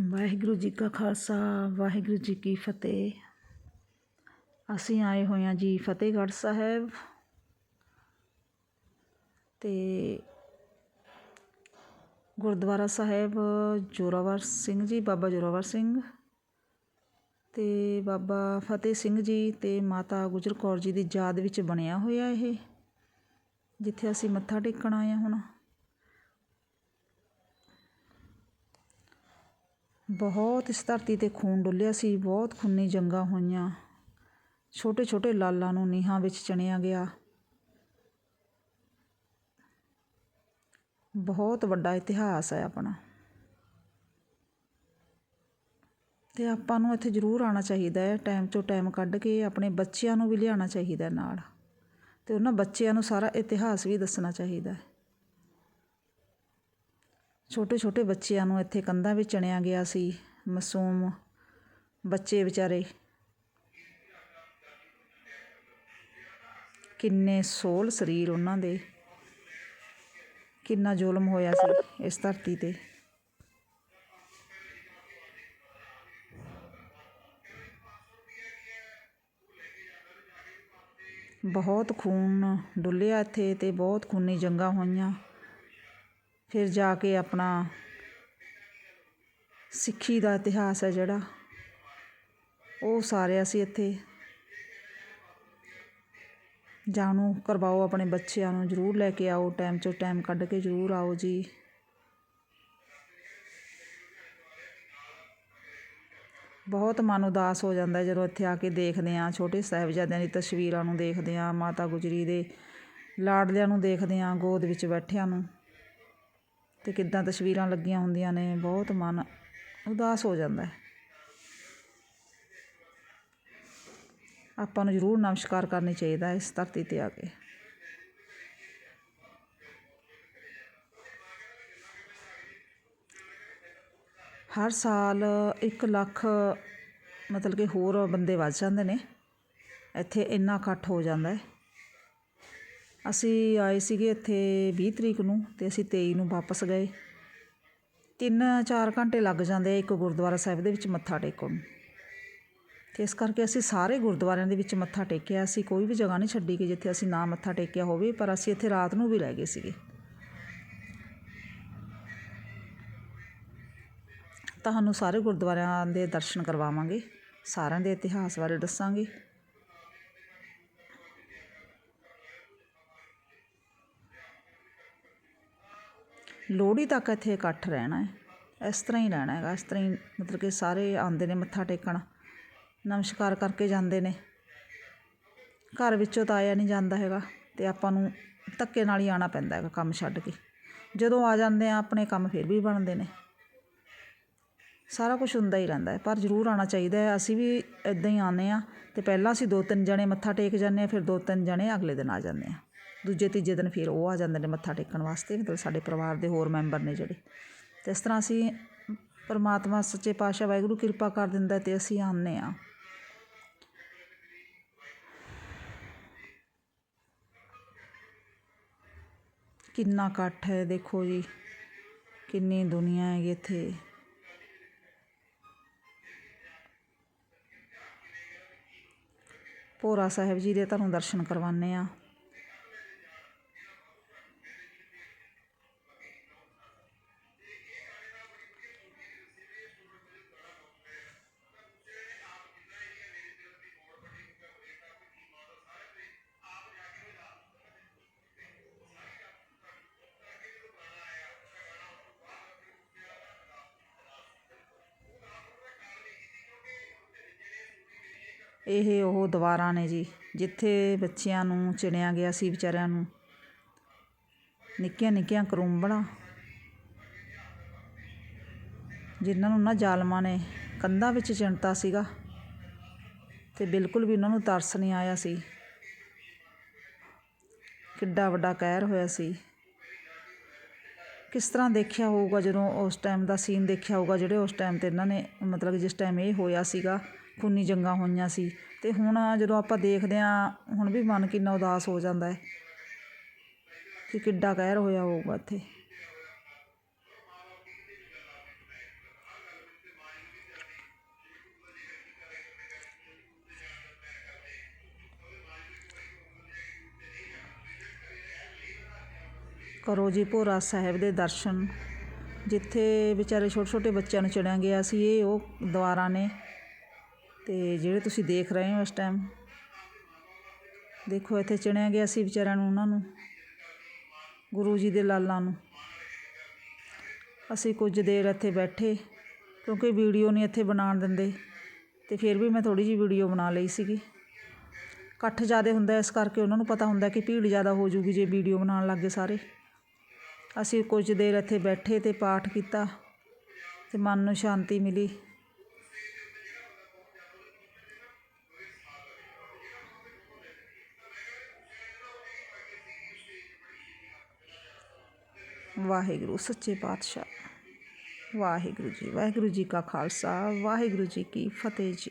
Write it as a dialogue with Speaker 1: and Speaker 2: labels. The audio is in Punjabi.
Speaker 1: ਵਾਹਿਗੁਰੂ ਜੀ ਕਾ ਖਾਲਸਾ, ਵਾਹਿਗੁਰੂ ਜੀ ਕੀ ਫਤਿਹ। ਅਸੀਂ ਆਏ ਹੋਏ ਹਾਂ ਜੀ ਫਤਿਹਗੜ੍ਹ ਸਾਹਿਬ। ਤੇ ਗੁਰਦੁਆਰਾ ਸਾਹਿਬ ਜੋਰਾਵਰ ਸਿੰਘ ਜੀ, ਬਾਬਾ ਜੋਰਾਵਰ ਸਿੰਘ। ਤੇ ਬਾਬਾ ਫਤਿਹ ਸਿੰਘ ਜੀ ਤੇ ਮਾਤਾ ਗੁਜਰ ਕੌਰ ਜੀ ਦੀ ਯਾਦ ਵਿੱਚ ਬਣਿਆ ਹੋਇਆ ਇਹ, ਜਿੱਥੇ ਅਸੀਂ ਮੱਥਾ ਟੇਕਣ ਆਏ ਹਾਂ ਹੁਣ। ਬਹੁਤ ਇਸ ਧਰਤੀ ਤੇ ਖੂਨ ਡੁੱਲਿਆ ਸੀ, ਬਹੁਤ ਖੂਨੀ ਜੰਗਾਂ ਹੋਈਆਂ। ਛੋਟੇ ਛੋਟੇ ਲਾਲਾਂ ਨੂੰ ਨੀਹਾਂ ਵਿੱਚ ਚਿਣਿਆ ਗਿਆ। ਬਹੁਤ ਵੱਡਾ ਇਤਿਹਾਸ ਹੈ ਆਪਣਾ। ਅਤੇ ਆਪਾਂ ਨੂੰ ਇੱਥੇ ਜ਼ਰੂਰ ਆਉਣਾ ਚਾਹੀਦਾ ਹੈ, ਟਾਈਮ ਚੋਂ ਟਾਈਮ ਕੱਢ ਕੇ ਆਪਣੇ ਬੱਚਿਆਂ ਨੂੰ ਵੀ ਲਿਆਉਣਾ ਚਾਹੀਦਾ ਨਾਲ। ਅਤੇ ਉਹਨਾਂ ਬੱਚਿਆਂ ਨੂੰ ਸਾਰਾ ਇਤਿਹਾਸ ਵੀ ਦੱਸਣਾ ਚਾਹੀਦਾ ਛੋਟੇ ਛੋਟੇ ਬੱਚਿਆਂ ਨੂੰ ਇੱਥੇ ਕੰਧਾਂ ਵਿੱਚ ਚਣਿਆ ਗਿਆ ਸੀ। ਮਾਸੂਮ ਬੱਚੇ ਵਿਚਾਰੇ ਕਿੰਨੇ ਸੋਲ ਸਰੀਰ ਉਹਨਾਂ ਦੇ। ਕਿੰਨਾ ਜ਼ੁਲਮ ਹੋਇਆ ਸੀ ਇਸ ਧਰਤੀ ਤੇ। ਬਹੁਤ ਖੂਨ ਡੁੱਲਿਆ ਇੱਥੇ ਤੇ ਬਹੁਤ ਖੂਨੀ ਜੰਗਾਂ ਹੋਈਆਂ। ਫਿਰ ਜਾ ਕੇ ਆਪਣਾ ਸਿੱਖੀ ਦਾ ਇਤਿਹਾਸ ਹੈ ਜਿਹੜਾ, ਉਹ ਸਾਰਿਆ ਸੀ ਇੱਥੇ ਜਾਣੂ ਕਰਵਾਓ, ਆਪਣੇ ਬੱਚਿਆਂ ਨੂੰ ਜ਼ਰੂਰ ਲੈ ਕੇ ਆਓ ਟਾਈਮ ਚੋਂ ਟਾਈਮ ਕੱਢ ਕੇ ਜ਼ਰੂਰ ਆਓ ਜੀ। ਬਹੁਤ ਮਨ ਉਦਾਸ ਹੋ ਜਾਂਦਾ ਜਦੋਂ ਇੱਥੇ ਆ ਕੇ ਦੇਖਦੇ ਹਾਂ, ਛੋਟੇ ਸਾਹਿਬਜ਼ਾਦਿਆਂ ਦੀ ਤਸਵੀਰਾਂ ਨੂੰ ਦੇਖਦੇ ਹਾਂ, ਮਾਤਾ ਗੁਜਰੀ ਦੇ ਲਾਡਲਿਆਂ ਨੂੰ ਦੇਖਦੇ ਹਾਂ, ਗੋਦ ਵਿੱਚ ਬੈਠਿਆਂ ਨੂੰ। ਅਤੇ ਕਿੱਦਾਂ ਤਸਵੀਰਾਂ ਲੱਗੀਆਂ ਹੁੰਦੀਆਂ ਨੇ, ਬਹੁਤ ਮਨ ਉਦਾਸ ਹੋ ਜਾਂਦਾ ਆਪਾਂ ਨੂੰ ਜ਼ਰੂਰ ਨਮਸਕਾਰ ਕਰਨੀ ਚਾਹੀਦਾ ਇਸ ਧਰਤੀ ਤੇ ਆ ਕੇ। ਹਰ ਸਾਲ 1 ਲੱਖ ਮਤਲਬ ਕਿ ਹੋਰ ਬੰਦੇ ਵੱਧ ਜਾਂਦੇ ਨੇ। ਇੱਥੇ ਇੰਨਾ ਇਕੱਠ ਹੋ ਜਾਂਦਾ ਅਸੀਂ ਆਏ ਸੀਗੇ ਇੱਥੇ ਵੀਹ ਤਰੀਕ ਨੂੰ ਅਤੇ ਅਸੀਂ ਤੇਈ ਨੂੰ ਵਾਪਸ ਗਏ। ਤਿੰਨ ਚਾਰ ਘੰਟੇ ਲੱਗ ਜਾਂਦੇ ਇੱਕ ਗੁਰਦੁਆਰਾ ਸਾਹਿਬ ਦੇ ਵਿੱਚ ਮੱਥਾ ਟੇਕਣ ਨੂੰ। ਅਤੇ ਇਸ ਕਰਕੇ ਅਸੀਂ ਸਾਰੇ ਗੁਰਦੁਆਰਿਆਂ ਦੇ ਵਿੱਚ ਮੱਥਾ ਟੇਕਿਆ। ਅਸੀਂ ਕੋਈ ਵੀ ਜਗ੍ਹਾ ਨਹੀਂ ਛੱਡੀ ਕਿ ਜਿੱਥੇ ਅਸੀਂ ਨਾ ਮੱਥਾ ਟੇਕਿਆ ਹੋਵੇ, ਪਰ ਅਸੀਂ ਇੱਥੇ ਰਾਤ ਨੂੰ ਵੀ ਰਹਿ ਗਏ ਸੀਗੇ। ਤੁਹਾਨੂੰ ਸਾਰੇ ਗੁਰਦੁਆਰਿਆਂ ਦੇ ਦਰਸ਼ਨ ਕਰਵਾਵਾਂਗੇ। ਸਾਰਿਆਂ ਦੇ ਇਤਿਹਾਸ ਬਾਰੇ ਦੱਸਾਂਗੇ। ਲੋਹੜੀ ਤੱਕ ਇੱਥੇ ਇਕੱਠ ਰਹਿਣਾ ਹੈ। ਇਸ ਤਰ੍ਹਾਂ ਹੀ ਰਹਿਣਾ ਹੈਗਾ। ਇਸ ਤਰ੍ਹਾਂ ਹੀ ਮਤਲਬ ਕਿ ਸਾਰੇ ਆਉਂਦੇ ਨੇ ਮੱਥਾ ਟੇਕਣ, ਨਮਸਕਾਰ ਕਰਕੇ ਜਾਂਦੇ ਨੇ। ਘਰ ਵਿੱਚੋਂ ਤਾਂ ਆਇਆ ਨਹੀਂ ਜਾਂਦਾ ਹੈਗਾ ਅਤੇ ਆਪਾਂ ਨੂੰ ਧੱਕੇ ਨਾਲ ਹੀ ਆਉਣਾ ਪੈਂਦਾ ਹੈਗਾ ਕੰਮ ਛੱਡ ਕੇ। ਜਦੋਂ ਆ ਜਾਂਦੇ ਆ ਆਪਣੇ ਕੰਮ ਫਿਰ ਵੀ ਬਣਦੇ ਨੇ। ਸਾਰਾ ਕੁਝ ਹੁੰਦਾ ਹੀ ਰਹਿੰਦਾ ਪਰ ਜ਼ਰੂਰ ਆਉਣਾ ਚਾਹੀਦਾ ਹੈ। ਅਸੀਂ ਵੀ ਇਦਾਂ ਹੀ ਆਉਂਦੇ ਆ ਤੇ ਪਹਿਲਾਂ ਅਸੀਂ ਦੋ ਤਿੰਨ ਜਣੇ ਮੱਥਾ ਟੇਕ ਜਾਂਦੇ ਆ ਫਿਰ ਦੋ ਤਿੰਨ ਜਣੇ ਅਗਲੇ ਦਿਨ ਆ ਜਾਂਦੇ ਆ ਦੂਜੇ, ਤੀਜੇ ਦਿਨ ਫਿਰ ਉਹ ਆ ਜਾਂਦੇ ਨੇ ਮੱਥਾ ਟੇਕਣ ਵਾਸਤੇ, ਮਤਲਬ ਸਾਡੇ ਪਰਿਵਾਰ ਦੇ ਹੋਰ ਮੈਂਬਰ ਨੇ ਜਿਹੜੇ। ਅਤੇ ਇਸ ਤਰ੍ਹਾਂ ਅਸੀਂ ਪਰਮਾਤਮਾ ਸੱਚੇ ਪਾਤਸ਼ਾਹ ਵਾਹਿਗੁਰੂ ਕਿਰਪਾ ਕਰ ਦਿੰਦਾ ਅਤੇ ਅਸੀਂ ਆਉਂਦੇ ਹਾਂ। ਕਿੰਨਾ ਇਕੱਠ ਹੈ ਦੇਖੋ ਜੀ, ਕਿੰਨੀ ਦੁਨੀਆ ਹੈਗੀ ਇੱਥੇ। ਭੋਰਾ ਸਾਹਿਬ ਜੀ ਦੇ ਤੁਹਾਨੂੰ ਦਰਸ਼ਨ ਕਰਵਾਉਂਦੇ ਆ ਇਹ ਉਹ ਦੀਵਾਰਾਂ ਨੇ ਜੀ, ਜਿੱਥੇ ਬੱਚਿਆਂ ਨੂੰ ਚਿਣਿਆ ਗਿਆ ਸੀ ਵਿਚਾਰਿਆਂ ਨੂੰ। ਨਿੱਕੀਆਂ ਨਿੱਕੀਆਂ ਕਰੂੰਬੜਾਂ ਜਿਨ੍ਹਾਂ ਨੂੰ ਨਾ ਜ਼ਾਲਮਾਂ ਨੇ ਕੰਧਾਂ ਵਿੱਚ ਚਿਣਤਾ ਸੀਗਾ ਤੇ ਬਿਲਕੁਲ ਵੀ ਉਹਨਾਂ ਨੂੰ ਤਰਸ ਨਹੀਂ ਆਇਆ ਸੀ। ਕਿੱਡਾ ਵੱਡਾ ਕਹਿਰ ਹੋਇਆ ਸੀ। ਕਿਸ ਤਰ੍ਹਾਂ ਦੇਖਿਆ ਹੋਊਗਾ ਜਦੋਂ ਉਸ ਟਾਈਮ ਦਾ ਸੀਨ ਦੇਖਿਆ ਹੋਊਗਾ ਜਿਹੜੇ ਉਸ ਟਾਈਮ ਤੇ ਇਹਨਾਂ ਨੇ ਮਤਲਬ ਜਿਸ ਟਾਈਮ ਇਹ ਹੋਇਆ ਸੀਗਾ ਖੂਨੀ ਜੰਗਾਂ ਹੋਈਆਂ ਸੀ ਅਤੇ ਹੁਣ ਜਦੋਂ ਆਪਾਂ ਦੇਖਦੇ ਹਾਂ, ਹੁਣ ਵੀ ਮਨ ਕਿੰਨਾ ਉਦਾਸ ਹੋ ਜਾਂਦਾ ਹੈ ਕਿ ਕਿੱਡਾ ਕਹਿਰ ਹੋਇਆ ਹੋਊਗਾ ਇੱਥੇ। ਕਰੋ ਜੀ ਭੋਰਾ ਸਾਹਿਬ ਦੇ ਦਰਸ਼ਨ, ਜਿੱਥੇ ਵਿਚਾਰੇ ਛੋਟੇ ਛੋਟੇ ਬੱਚਿਆਂ ਨੂੰ ਚੜਿਆ ਗਿਆ ਸੀ, ਇਹ ਉਹ ਦੁਆਰਾ ਨੇ। ਤੇ ਜਿਹੜੇ ਤੁਸੀਂ ਦੇਖ ਰਹੇ ਹੋ ਇਸ ਟਾਈਮ ਦੇਖੋ ਇੱਥੇ ਚਿਣਿਆ ਗਿਆ ਸੀ ਵਿਚਾਰਿਆਂ ਨੂੰ, ਉਹਨਾਂ ਨੂੰ, ਗੁਰੂ ਜੀ ਦੇ ਲਾਲਾਂ ਨੂੰ। ਅਸੀਂ ਕੁਝ ਦੇਰ ਇੱਥੇ ਬੈਠੇ, ਕਿਉਂਕਿ ਵੀਡੀਓ ਨਹੀਂ ਇੱਥੇ ਬਣਾਉਣ ਦਿੰਦੇ, ਤੇ ਫਿਰ ਵੀ ਮੈਂ ਥੋੜੀ ਜਿਹੀ ਵੀਡੀਓ ਬਣਾ ਲਈ ਸੀਗੀ। ਇਕੱਠ ਜ਼ਿਆਦਾ ਹੁੰਦਾ ਇਸ ਕਰਕੇ ਉਹਨਾਂ ਨੂੰ ਪਤਾ ਹੁੰਦਾ ਕਿ ਭੀੜ ਜ਼ਿਆਦਾ ਹੋ ਜੂਗੀ ਜੇ ਵੀਡੀਓ ਬਣਾਉਣ ਲੱਗੇ ਸਾਰੇ। ਅਸੀਂ ਕੁਝ ਦੇਰ ਇੱਥੇ ਬੈਠੇ ਤੇ ਪਾਠ ਕੀਤਾ, ਤੇ ਮਨ ਨੂੰ ਸ਼ਾਂਤੀ ਮਿਲੀ। ਵਾਹਿਗੁਰੂ ਸੱਚੇ ਪਾਤਸ਼ਾਹ। ਵਾਹਿਗੁਰੂ ਜੀ ਵਾਹਿਗੁਰੂ ਜੀ ਕਾ ਖਾਲਸਾ ਵਾਹਿਗੁਰੂ ਜੀ ਕੀ ਫਤਿਹ ਜੀ।